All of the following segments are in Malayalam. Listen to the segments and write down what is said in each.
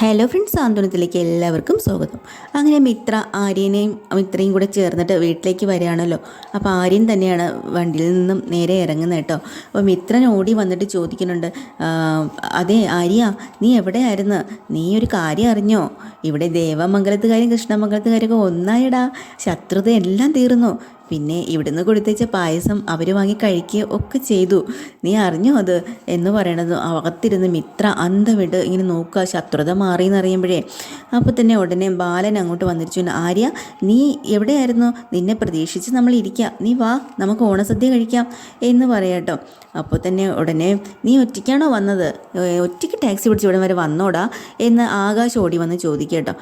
ഹലോ ഫ്രണ്ട്സ് സാന്ത്വനത്തിലേക്ക് എല്ലാവർക്കും സ്വാഗതം. അങ്ങനെ മിത്ര ആര്യനെയും മിത്രയും കൂടെ ചേർന്നിട്ട് വീട്ടിലേക്ക് വരികയാണല്ലോ. അപ്പോൾ ആര്യൻ തന്നെയാണ് വണ്ടിയിൽ നിന്നും നേരെ ഇറങ്ങുന്നത് കേട്ടോ. അപ്പോൾ മിത്രൻ ഓടി വന്നിട്ട് ചോദിക്കുന്നുണ്ട് "ആ, അതെ ആര്യ നീ എവിടെയായിരുന്നു? നീ ഒരു കാര്യം അറിഞ്ഞോ? ഇവിടെ ദേവമംഗലത്തുകാരും കൃഷ്ണമംഗലത്തുകാരൊക്കെ ഒന്നായടാ. ശത്രുത എല്ലാം തീർന്നു. പിന്നെ ഇവിടുന്ന് കൊടുത്തേച്ച പായസം അവർ വാങ്ങി കഴിക്കുകയോ ഒക്കെ ചെയ്തു. നീ അറിഞ്ഞോ അത്? എന്ന് പറയണത് അകത്തിരുന്ന് മിത്ര അന്ധമിട്ട് ഇങ്ങനെ നോക്കുക. ശത്രുത മാറി എന്നറിയുമ്പോഴേ അപ്പോൾ തന്നെ ഉടനെ ബാലൻ അങ്ങോട്ട് വന്നിരിച്ചു. ആര്യ നീ എവിടെയായിരുന്നു? നിന്നെ പ്രതീക്ഷിച്ച് നമ്മൾ ഇരിക്കാം. നീ വാ നമുക്ക് ഓണസദ്യ കഴിക്കാം. എന്ന് പറയട്ടോ അപ്പോൾ തന്നെ ഉടനെ നീ ഒറ്റയ്ക്കാണോ വന്നത്? ഒറ്റയ്ക്ക് ടാക്സി പിടിച്ച് ഇവിടെ വരെ വന്നോടാ എന്ന് ആകാശ് ഓടി വന്ന് ചോദിക്കട്ടോ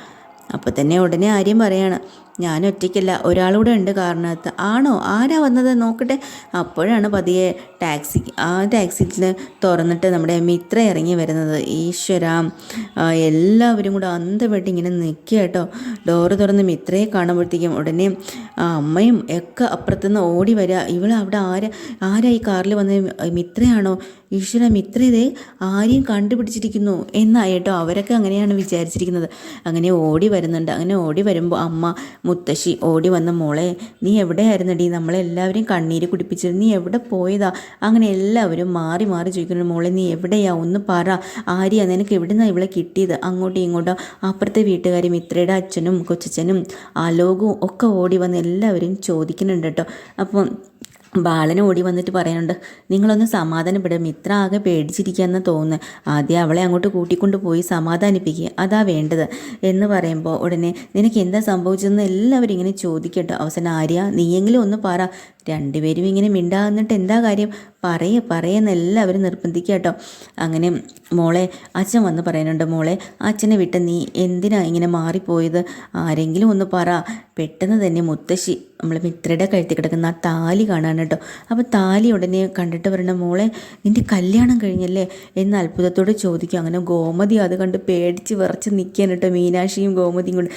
അപ്പോൾ തന്നെ ഉടനെ ആര്യം പറയാണ് ഞാൻ ഒറ്റയ്ക്കല്ല ഒരാളൂടെ ഉണ്ട് കാരണത്ത് ആണോ? ആരാ വന്നത്? നോക്കട്ടെ. അപ്പോഴാണ് പതിയെ ടാക്സി ആ ടാക്സിയിൽ തുറന്നിട്ട് നമ്മുടെ മിത്ര ഇറങ്ങി വരുന്നത്. ഈശ്വര. എല്ലാവരും കൂടെ അന്തപ്പെട്ട് ഇങ്ങനെ നിൽക്കുക കേട്ടോ. ഡോറ് തുറന്ന് മിത്രയെ കാണുമ്പോഴത്തേക്കും ഉടനെ ആ അമ്മയും ഒക്കെ അപ്പുറത്തുനിന്ന് ഓടി വരിക ഇവൾ അവിടെ ആരാ? ആരാ ഈ കാറിൽ വന്ന? മിത്രയാണോ? ഈശ്വര മിത്രയെ ആരെയും കണ്ടുപിടിച്ചിരിക്കുന്നു എന്നായിട്ടോ അവരൊക്കെ അങ്ങനെയാണ് വിചാരിച്ചിരിക്കുന്നത്. അങ്ങനെ ഓടി വരുന്നുണ്ട്. അങ്ങനെ ഓടി വരുമ്പോൾ അമ്മ മുത്തശ്ശി ഓടി വന്ന മോളെ നീ എവിടെയായിരുന്നടി? നമ്മളെല്ലാവരും കണ്ണീര് കുടിപ്പിച്ചത് നീ എവിടെ പോയതാ? അങ്ങനെ എല്ലാവരും മാറി മാറി ചോദിക്കുന്നു മോളെ നീ എവിടെയാ? ഒന്ന് പറ. ആര്യ? നിനക്ക് എവിടുന്നാണ് ഇവളെ കിട്ടിയത്? അങ്ങോട്ടും ഇങ്ങോട്ടും അപ്പുറത്തെ വീട്ടുകാരും ഇത്രയുടെ അച്ഛനും കൊച്ചച്ഛനും ആലോകവും ഒക്കെ ഓടി വന്ന് എല്ലാവരും ചോദിക്കുന്നുണ്ട് കേട്ടോ. അപ്പം ബാലൻ ഓടി വന്നിട്ട് പറയുന്നുണ്ട് നിങ്ങളൊന്ന് സമാധാനപ്പെടും ഇത്ര ആകെ പേടിച്ചിരിക്കുകയെന്ന് തോന്നുന്നു. ആദ്യം അവളെ അങ്ങോട്ട് കൂട്ടിക്കൊണ്ട് പോയി സമാധാനിപ്പിക്കുക അതാ വേണ്ടത്. എന്ന് പറയുമ്പോൾ ഉടനെ നിനക്ക് എന്താ സംഭവിച്ചതെന്ന് എല്ലാവരും ഇങ്ങനെ ചോദിക്കട്ടോ. അവസാനം ആര്യ നീയെങ്കിലും ഒന്ന് പറ. രണ്ടുപേരും ഇങ്ങനെ മിണ്ടാകുന്നിട്ട് എന്താ കാര്യം? പറയ പറയുന്ന എല്ലാവരും നിർബന്ധിക്കുക കേട്ടോ. അങ്ങനെ മോളെ അച്ഛൻ വന്ന് പറയുന്നുണ്ട് മോളെ അച്ഛനെ വിട്ട് നീ എന്തിനാ ഇങ്ങനെ മാറിപ്പോയത്? ആരെങ്കിലും ഒന്ന് പറ. പെട്ടെന്ന് തന്നെ മുത്തശ്ശി നമ്മൾ മിത്രയുടെ കഴുത്തി കിടക്കുന്ന ആ താലി കാണാൻ കേട്ടോ. അപ്പോൾ താലി ഉടനെ കണ്ടിട്ട് പറയണ മോളെ നിന്റെ കല്യാണം കഴിഞ്ഞല്ലേ? എന്ന് അത്ഭുതത്തോട് ചോദിക്കും. അങ്ങനെ ഗോമതി അത് കണ്ട് പേടിച്ച് വിറച്ച് നിൽക്കാൻ കേട്ടോ മീനാക്ഷിയും ഗോമതിയും കൊണ്ട്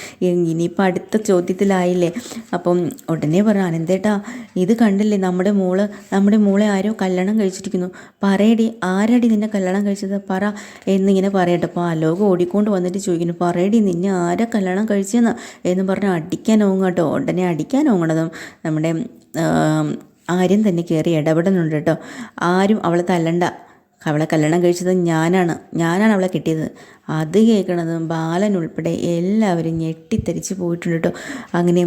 ഇനിയിപ്പോൾ അടുത്ത ചോദ്യത്തിലായില്ലേ? അപ്പം ഉടനെ പറഞ്ഞു അനന്തേട്ടാ ഇത് കണ്ടില്ലേ നമ്മുടെ മോൾ നമ്മുടെ മോളെ ആരോ കല്യാണം കഴിച്ചിരിക്കുന്നു. പറയടി ആരടി നിന്നെ കല്യാണം കഴിച്ചത്? പറ എന്നിങ്ങനെ പറയട്ടെ. അപ്പോൾ അലോകം ഓടിക്കൊണ്ട് വന്നിട്ട് ചോദിക്കുന്നു പറയടി നിന്നെ ആരാ കല്യാണം കഴിച്ചെന്ന്? എന്ന് പറഞ്ഞ് അടിക്കാൻ ഓങ്ങും കേട്ടോ ഉടനെ അടിക്കാൻ ഓങ്ങണതും നമ്മുടെ ആരും തന്നെ കയറി ഇടപെടുന്നുണ്ട് കേട്ടോ. ആരും അവളെ തല്ലണ്ട. അവളെ കല്യാണം കഴിച്ചത് ഞാനാണ്. ഞാനാണ് അവളെ കിട്ടിയത്. അത് കേൾക്കണതും ബാലൻ ഉൾപ്പെടെ എല്ലാവരും ഞെട്ടിത്തെറിച്ച് പോയിട്ടുണ്ട് കേട്ടോ. അങ്ങനെ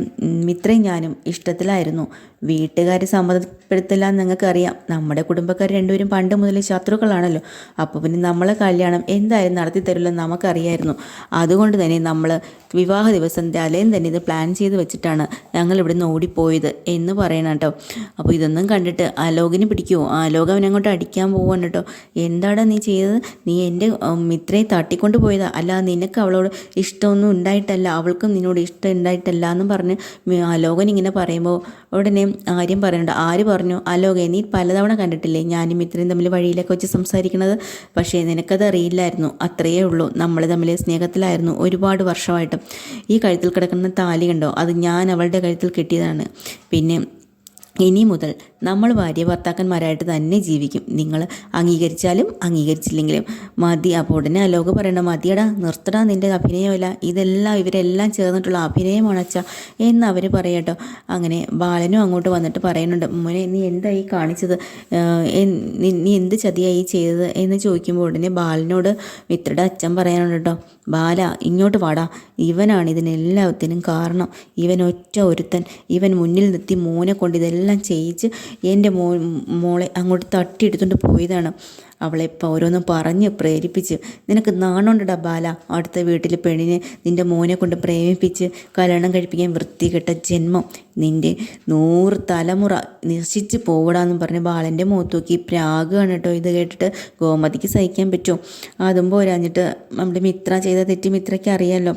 മിത്രയും ഞാനും ഇഷ്ടത്തിലായിരുന്നു. വീട്ടുകാർ സമ്മതപ്പെടുത്തില്ല എന്ന് നിങ്ങൾക്കറിയാം നമ്മുടെ കുടുംബക്കാർ രണ്ടുപേരും പണ്ട് മുതലേ ശത്രുക്കളാണല്ലോ. അപ്പോൾ പിന്നെ നമ്മളെ കല്യാണം എന്തായാലും നടത്തി തരില്ലെന്ന് നമുക്കറിയായിരുന്നു. അതുകൊണ്ട് തന്നെ നമ്മൾ വിവാഹ ദിവസം തലേന്ന് തന്നെ ഇത് പ്ലാൻ ചെയ്ത് വെച്ചിട്ടാണ് ഞങ്ങൾ ഇവിടെ നിന്ന് ഓടിപ്പോയത് എന്ന് പറയണം കേട്ടോ. അപ്പോൾ ഇതൊന്നും കണ്ടിട്ട് ആലോകിന് പിടിക്കുമോ ആലോക അവനങ്ങോട്ട് അടിക്കാൻ പോവാണ് കേട്ടോ. എന്താടാ നീ ചെയ്തത്? നീ എന്റെ മിത്രയെ തട്ടിക്കൊണ്ട് പോയതാ. അല്ല നിനക്ക് അവളോട് ഇഷ്ടമൊന്നും ഉണ്ടായിട്ടല്ല. അവൾക്കും നിന്നോട് ഇഷ്ടം ഉണ്ടായിട്ടല്ല എന്ന് പറഞ്ഞ് അലോകൻ ഇങ്ങനെ പറയുമ്പോൾ ഉടനെ ആര്യം പറയുന്നുണ്ട്. ആര് പറഞ്ഞു? അലോകൻ നീ പലതവണ കണ്ടിട്ടില്ലേ? ഞാനും മിത്രയും തമ്മിൽ വഴിയിലൊക്കെ വെച്ച് സംസാരിക്കുന്നത് പക്ഷേ നിനക്കത് അറിയില്ലായിരുന്നു. അത്രയേ ഉള്ളൂ. നമ്മൾ തമ്മിൽ സ്നേഹത്തിലായിരുന്നു ഒരുപാട് വർഷമായിട്ട്. ഈ കഴുത്തിൽ കിടക്കുന്ന താലി കണ്ടോ? അത് ഞാൻ അവളുടെ കഴുത്തിൽ കിട്ടിയതാണ്. പിന്നെ ഇനി മുതൽ നമ്മൾ ഭാര്യ ഭർത്താക്കന്മാരായിട്ട് തന്നെ ജീവിക്കും. നിങ്ങൾ അംഗീകരിച്ചാലും അംഗീകരിച്ചില്ലെങ്കിലും. മതി അപ്പോൾ ഉടനെ അലോക പറയണ്ട. മതിയടാ നിർത്തടാ നിന്റെ അഭിനയമല്ല. ഇതെല്ലാം ഇവരെല്ലാം ചേർന്നിട്ടുള്ള അഭിനയമാണ് അച്ഛ. എന്ന് അവർ പറയട്ടോ അങ്ങനെ ബാലനും അങ്ങോട്ട് വന്നിട്ട് പറയുന്നുണ്ട് മോനെ നീ എന്തായി കാണിച്ചത്? നീ- എന്ത് ചതിയായി ചെയ്തത്? എന്ന് ചോദിക്കുമ്പോൾ ഉടനെ ബാലനോട് മിത്രയുടെ അച്ഛൻ പറയാനുണ്ട് കേട്ടോ ബാല ഇങ്ങോട്ട് വാടാ. ഇവനാണ് ഇതിനെല്ലാത്തിനും കാരണം. ഇവൻ ഒറ്റ ഒരുത്തൻ. ഇവൻ മുന്നിൽ നിർത്തി മോനെ കൊണ്ട് ഇതെല്ലാം ചെയ്യിച്ച് എന്റെ മോ മോളെ അങ്ങോട്ട് തട്ടിയെടുത്തുകൊണ്ട് പോയതാണ്. അവളെ ഓരോന്നും പറഞ്ഞ് പ്രേരിപ്പിച്ച് നിനക്ക് നാണുണ്ടടാ ബാല അടുത്ത വീട്ടിൽ പെണ്ണിനെ നിന്റെ മോനെ കൊണ്ട് പ്രേമിപ്പിച്ച് കല്യാണം കഴിപ്പിക്കാൻ വൃത്തികെട്ട ജന്മം. നിന്റെ നൂറ് തലമുറ നശിച്ച് പോവടാന്നും പറഞ്ഞ് ബാലന്റെ മുഖത്ത് നോക്കി പ്രാഗാണ് കേട്ടോ ഇത് കേട്ടിട്ട് ഗോമതിക്ക് സഹിക്കാൻ പറ്റുമോ? അതും പോരാഞ്ഞിട്ട് നമ്മുടെ മിത്ര ചെയ്ത തെറ്റി മിത്രയ്ക്ക് അറിയാമല്ലോ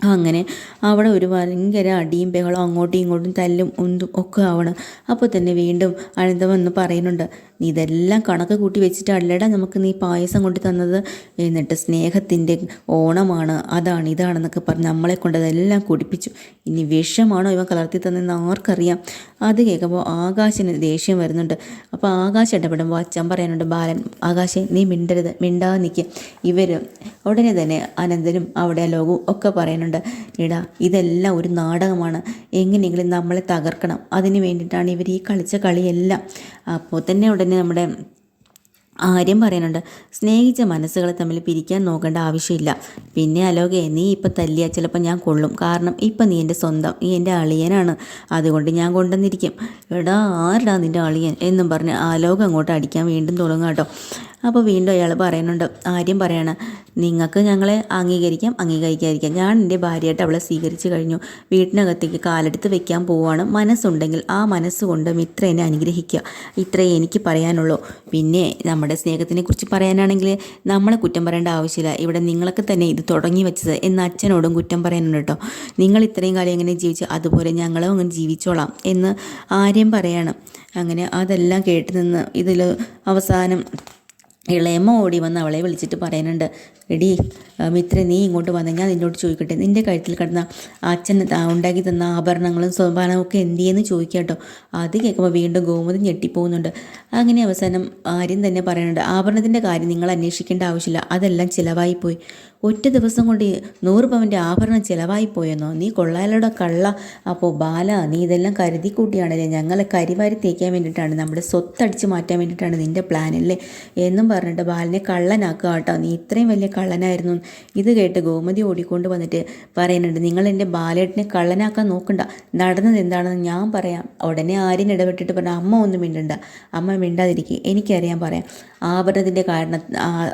അങ്ങനെ അവിടെ ഒരു ഭയങ്കര അടിയും ബഹളം അങ്ങോട്ടും ഇങ്ങോട്ടും തല്ലും ഉന്തും ഒക്കെ ആവണം. അപ്പോൾ തന്നെ വീണ്ടും അനന്തം വന്ന് പറയുന്നുണ്ട് നീ ഇതെല്ലാം കണക്ക് കൂട്ടി വെച്ചിട്ടല്ലടാ നമുക്ക് നീ പായസം കൊണ്ടു തന്നത്. എന്നിട്ട് സ്നേഹത്തിന്റെ ഓണമാണ് അതാണ് ഇതാണെന്നൊക്കെ പറഞ്ഞ് നമ്മളെ കൊണ്ട് അതെല്ലാം കുടിപ്പിച്ചു. ഇനി വിഷമാണോ ഇവ കലർത്തി തന്നെന്ന് ആർക്കറിയാം. അത് കേൾക്കുമ്പോൾ ആകാശിന് ദേഷ്യം വരുന്നുണ്ട്. അപ്പോൾ ആകാശം ഇടപെടുമ്പോൾ അച്ഛൻ പറയാനുണ്ട് ബാലൻ ആകാശെ നീ മിണ്ടരുത് മിണ്ടാതെ നിൽക്കുക ഇവർ ഉടനെ തന്നെ അനന്തനും അവിടെ ലോകവും ഒക്കെ പറയുന്നുണ്ട് എടാ ഇതെല്ലാം ഒരു നാടകമാണ്. എങ്ങനെയെങ്കിലും നമ്മളെ തകർക്കണം. അതിന് വേണ്ടിയിട്ടാണ് ഇവർ ഈ കളിച്ച കളിയെല്ലാം. അപ്പോൾ തന്നെ ഉടനെ നമ്മുടെ ആര്യം പറയുന്നുണ്ട്. സ്നേഹിച്ച മനസ്സുകളെ തമ്മിൽ പിരിക്കാൻ നോക്കേണ്ട ആവശ്യമില്ല. പിന്നെ അലോകെ നീ ഇപ്പം തല്ലിയാൽ ചിലപ്പോൾ ഞാൻ കൊള്ളും. കാരണം ഇപ്പം നീ എന്റെ സ്വന്തം നീ എന്റെ അളിയനാണ്. അതുകൊണ്ട് ഞാൻ കൊണ്ടുവന്നിരിക്കും. എടാ ആരടാ നിന്റെ അളിയൻ? എന്നും പറഞ്ഞ് ആലോകം അങ്ങോട്ട് അടിക്കാൻ വീണ്ടും തുടങ്ങാട്ടോ കേട്ടോ. അപ്പോൾ വീണ്ടും അയാൾ പറയുന്നുണ്ട് ആര്യം പറയാണ് നിങ്ങൾക്ക് ഞങ്ങളെ അംഗീകരിക്കാം അംഗീകരിക്കാതിരിക്കാം. ഞാൻ എന്റെ ഭാര്യയായിട്ട് അവളെ സ്വീകരിച്ചു കഴിഞ്ഞു. വീട്ടിനകത്തേക്ക് കാലെടുത്ത് വെക്കാൻ പോവുകയാണ്. മനസ്സുണ്ടെങ്കിൽ ആ മനസ്സുകൊണ്ട് മിത്രേനെ അനുഗ്രഹിക്കുക. ഇത്രയേ എനിക്ക് പറയാനുള്ളൂ. പിന്നെ നമ്മുടെ സ്നേഹത്തിനെ കുറിച്ച് പറയാനാണെങ്കിൽ നമ്മളെ കുറ്റം പറയേണ്ട ആവശ്യമില്ല. ഇവിടെ നിങ്ങളൊക്കെ തന്നെ ഇത് തുടങ്ങി വെച്ചത് എന്ന് അച്ഛനോടും കുറ്റം പറയാനുണ്ട് കേട്ടോ. നിങ്ങൾ ഇത്രയും കാലം എങ്ങനെ ജീവിച്ചു അതുപോലെ ഞങ്ങളും അങ്ങനെ ജീവിച്ചോളാം എന്ന് ആര്യം പറയാണ്. അങ്ങനെ അതെല്ലാം കേട്ട് നിന്ന് ഇതിൽ അവസാനം ഇളയമ്മ ഓടി വന്ന് അവളെ വിളിച്ചിട്ട് പറയുന്നുണ്ട് എടി മിത്ര നീ ഇങ്ങോട്ട് വന്നെ ഞാൻ നിന്നോട് ചോദിക്കട്ടെ. നിന്റെ കഴുത്തിൽ കിടന്ന അച്ഛൻ ഉണ്ടാക്കി തന്ന ആഭരണങ്ങളും സ്വഭാവവും ഒക്കെ എന്ത് ചെയ്യുന്നു ചോദിക്കുക കേട്ടോ അത് കേൾക്കുമ്പോൾ വീണ്ടും ഗോമതി ഞെട്ടിപ്പോകുന്നുണ്ട്. അങ്ങനെ അവസാനം ആര്യം തന്നെ പറയുന്നുണ്ട് ആഭരണത്തിന്റെ കാര്യം നിങ്ങൾ അന്വേഷിക്കേണ്ട ആവശ്യമില്ല അതെല്ലാം ചിലവായിപ്പോയി. ഒറ്റ ദിവസം കൊണ്ട് നൂറ് പവന്റെ ആഭരണം ചിലവായിപ്പോയെന്നോ? നീ കൊള്ളാലോടെ കള്ള. അപ്പോൾ ബാല നീ ഇതെല്ലാം കരുതി കൂട്ടിയാണല്ലേ? ഞങ്ങളെ കരിവാരി തേക്കാൻ വേണ്ടിയിട്ടാണ് നമ്മുടെ സ്വത്തടിച്ച് മാറ്റാൻ വേണ്ടിയിട്ടാണ് നിന്റെ പ്ലാൻ അല്ലേ? എന്നും പറഞ്ഞിട്ട് ബാലനെ കള്ളനാക്കുക കേട്ടോ. നീ ഇത്രയും വലിയ കള്ളനായിരുന്നു. ഇത് കേട്ട് ഗോമതി ഓടിക്കൊണ്ട് വന്നിട്ട് പറയുന്നുണ്ട് നിങ്ങൾ എന്റെ ബാലേട്ടനെ കള്ളനാക്കാൻ നോക്കണ്ട. നടന്നത് എന്താണെന്ന് ഞാൻ പറയാം. ഉടനെ ആര്യൻ ഇടപെട്ടിട്ട് പറഞ്ഞു അമ്മ ഒന്നും മിണ്ടണ്ട. അമ്മ മിണ്ടാതിരിക്കുക എനിക്കറിയാൻ പറയാം. ആഭരണത്തിന്റെ കാരണം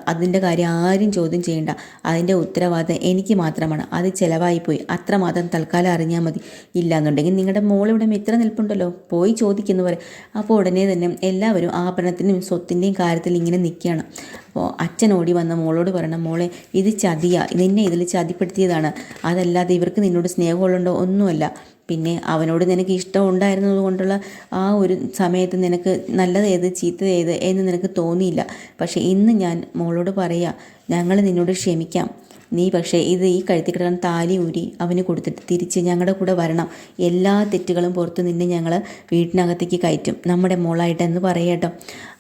അതിന്റെ കാര്യം ആരും ചോദ്യം ചെയ്യേണ്ട. അതിന്റെ ഉത്തരവാദിത്തം എനിക്ക് മാത്രമാണ്. അത് ചിലവായിപ്പോയി അത്രമാത്രം തൽക്കാലം അറിഞ്ഞാൽ മതി. ഇല്ലാന്നുണ്ടെങ്കിൽ നിങ്ങളുടെ മോളിവിടെ മിത്രം നിൽപ്പുണ്ടല്ലോ. പോയി ചോദിക്കുന്നു പോലെ. അപ്പോൾ ഉടനെ തന്നെ എല്ലാവരും ആഭരണത്തിന്റെയും സ്വത്തിന്റെയും കാര്യത്തിൽ ഇങ്ങനെ നിൽക്കുകയാണ് അപ്പോൾ അച്ഛൻ ഓടി വന്ന മോളോട് പറയണം മോളെ ഇത് ചതിയ. നിന്നെ ഇതിൽ ചതിപ്പെടുത്തിയതാണ്. അതല്ലാതെ ഇവർക്ക് നിന്നോട് സ്നേഹമുള്ളതുണ്ടോ ഒന്നുമല്ല. പിന്നെ അവനോട് നിനക്ക് ഇഷ്ടം ഉണ്ടായിരുന്നത് കൊണ്ടുള്ള ആ ഒരു സമയത്ത് നിനക്ക് നല്ലത് ഏത് ചീത്ത ഏത് എന്ന് നിനക്ക് തോന്നിയില്ല. പക്ഷേ ഇന്ന് ഞാൻ മോളോട് പറയാം ഞങ്ങൾ നിന്നോട് ക്ഷമിക്കാം. നീ പക്ഷേ ഇത് ഈ കഴുത്തി കിടക്കുന്ന താലി ഊരി അവന് കൊടുത്തിട്ട് തിരിച്ച് ഞങ്ങളുടെ കൂടെ വരണം. എല്ലാ തെറ്റുകളും പുറത്ത് നിന്ന് ഞങ്ങൾ വീട്ടിനകത്തേക്ക് കയറ്റും. നമ്മുടെ മോളായിട്ടെന്ന് പറയട്ടോ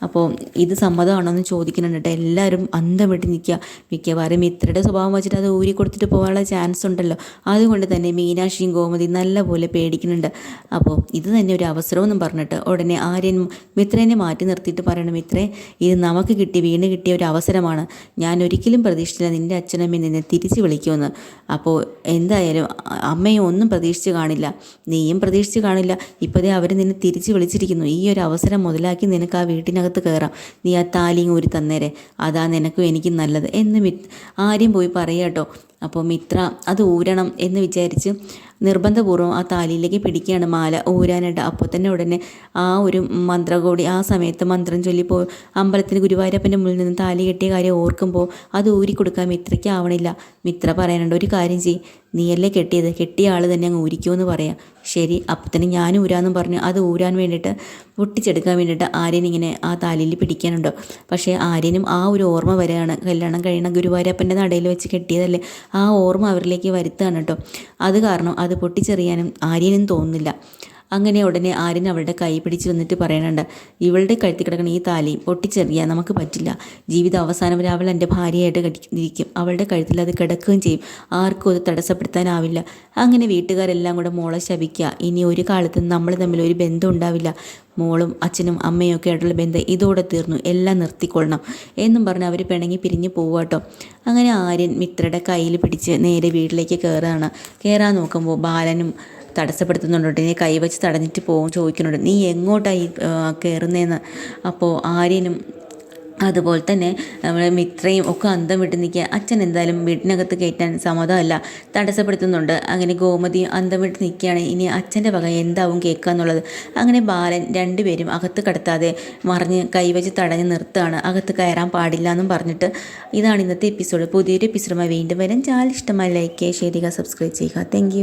അപ്പോൾ ഇത് സമ്മതമാണോ എന്ന് ചോദിക്കുന്നുണ്ട് കേട്ടോ എല്ലാവരും അന്തം വിട്ട് നിൽക്കുക മിക്കവാറും മിത്രയുടെ സ്വഭാവം വെച്ചിട്ട് അത് ഊരി കൊടുത്തിട്ട് പോകാനുള്ള ചാൻസ് ഉണ്ടല്ലോ. അതുകൊണ്ട് തന്നെ മീനാക്ഷിയും ഗോമതി നല്ലപോലെ പേടിക്കുന്നുണ്ട്. അപ്പോൾ ഇത് തന്നെ ഒരു അവസരമെന്നും പറഞ്ഞിട്ട് ഉടനെ ആര്യൻ മിത്രനെ മാറ്റി നിർത്തിയിട്ട് പറയണം മിത്രേ ഇത് നമുക്ക് കിട്ടി വീണ് കിട്ടിയ ഒരു അവസരമാണ്. ഞാൻ ഒരിക്കലും പ്രതീക്ഷിച്ചില്ല നിന്റെ അച്ഛനമ്മ നിന്നെ തിരിച്ച് വിളിക്കുമെന്ന്. അപ്പോൾ എന്തായാലും അമ്മയും ഒന്നും പ്രതീക്ഷിച്ച് കാണില്ല. നീയും പ്രതീക്ഷിച്ച് കാണില്ല. ഇപ്പോഴേ അവർ നിന്നെ തിരിച്ച് വിളിച്ചിരിക്കുന്നു. ഈ ഒരു അവസരം മുതലാക്കി നിനക്ക് ആ വീട്ടിനകത്ത് കയറാം നീ ആ താലിയും ഊരി തന്നേരെ. അതാ നിനക്കും എനിക്കും നല്ലത്. എന്ന് ആര്യം പോയി പറയാട്ടോ അപ്പോൾ മിത്ര അത് ഊരണം എന്ന് വിചാരിച്ച് നിർബന്ധപൂർവം ആ താലിയിലേക്ക് പിടിക്കുകയാണ് മാല ഊരാനായിട്ട്. അപ്പോൾ തന്നെ ഉടനെ ആ ഒരു മന്ത്രകോടി ആ സമയത്ത് മന്ത്രം ചൊല്ലിപ്പോൾ അമ്പലത്തിന് ഗുരുവായൂരപ്പന്റെ മുന്നിൽ നിന്ന് താലി കെട്ടിയ കാര്യം ഓർക്കുമ്പോൾ അത് ഊരി കൊടുക്കാൻ മിത്രയ്ക്ക് ആവണില്ല. മിത്ര പറയാനുണ്ട് ഒരു കാര്യം ചെയ് നീയല്ലേ കെട്ടിയത്? കെട്ടിയ ആൾ തന്നെ അങ്ങ് ഊരിക്കുമെന്ന് പറയാം. ശരി അപ്പം തന്നെ ഞാൻ ഊരാന്നും പറഞ്ഞു. അത് ഊരാൻ വേണ്ടിയിട്ട് പൊട്ടിച്ചെടുക്കാൻ വേണ്ടിയിട്ട് ആര്യൻ ഇങ്ങനെ ആ താലിയിൽ പിടിക്കാനുണ്ടോ? പക്ഷേ ആര്യനും ആ ഒരു ഓർമ്മ വരികയാണ് കല്യാണം കഴിയണ ഗുരുവായൂരപ്പന്റെ നടയിൽ വെച്ച് കെട്ടിയതല്ലേ. ആ ഓർമ്മ അവരിലേക്ക് വരുത്തുകയാണ് കേട്ടോ. അത് കാരണം അത് പൊട്ടിച്ചെറിയാനും ആര്യനും തോന്നുന്നില്ല. അങ്ങനെ ഉടനെ ആര്യൻ അവളുടെ കൈ പിടിച്ച് വന്നിട്ട് പറയണുണ്ട് ഇവളുടെ കഴുത്തി കിടക്കുന്ന ഈ താലി പൊട്ടിച്ചെറിയാൻ നമുക്ക് പറ്റില്ല. ജീവിത അവസാനം വരെ അവൾ എന്റെ ഭാര്യയായിട്ട് ഇരിക്കും അവളുടെ കഴുത്തിൽ അത് കിടക്കുകയും ചെയ്യും. ആർക്കും അത് തടസ്സപ്പെടുത്താനാവില്ല. അങ്ങനെ വീട്ടുകാരെല്ലാം കൂടെ മോളെ ശപിക്കുക. ഇനി ഒരു കാലത്തും നമ്മൾ തമ്മിൽ ഒരു ബന്ധം ഉണ്ടാവില്ല. മോളും അച്ഛനും അമ്മയും ഒക്കെ ആയിട്ടുള്ള ബന്ധം ഇതോടെ തീർന്നു. എല്ലാം നിർത്തിക്കൊള്ളണം എന്നും പറഞ്ഞ് അവർ പിണങ്ങി പിരിഞ്ഞ് പോവാട്ടോ അങ്ങനെ ആര്യൻ മിത്രയുടെ കയ്യിൽ പിടിച്ച് നേരെ വീട്ടിലേക്ക് കയറുകയാണ്. കയറാൻ നോക്കുമ്പോൾ ബാലനും തടസ്സപ്പെടുത്തുന്നുണ്ട്. നീ കൈവച്ച് തടഞ്ഞിട്ട് പോകും ചോദിക്കുന്നുണ്ട്. നീ എങ്ങോട്ടായി കയറുന്നതെന്ന് അപ്പോൾ ആര്യനും അതുപോലെ തന്നെ നമ്മുടെ മിത്രയും ഒക്കെ അന്തം വിട്ട് നിൽക്കുക. അച്ഛൻ എന്തായാലും വീട്ടിനകത്ത് കയറ്റാൻ സമ്മതമല്ല. തടസ്സപ്പെടുത്തുന്നുണ്ട്. അങ്ങനെ ഗോമതി അന്തം വിട്ട് നിൽക്കുകയാണ്. ഇനി അച്ഛന്റെ വക എന്താവും കേൾക്കുക എന്നുള്ളത്? അങ്ങനെ ബാലൻ രണ്ടുപേരും അകത്ത് കടത്താതെ മറിഞ്ഞ് കൈവച്ച് തടഞ്ഞ് നിർത്തുകയാണ്. അകത്ത് കയറാൻ പാടില്ല എന്നും പറഞ്ഞിട്ട് ഇതാണ് ഇന്നത്തെ എപ്പിസോഡ്. പുതിയൊരു എപ്പിസോഡുമായി വീണ്ടും വരാൻ ചാനൽ ഇഷ്ടമായി ലൈക്ക് ചെയ്യുക ഷെയർ ചെയ്യുക സബ്സ്ക്രൈബ് ചെയ്യുക. താങ്ക്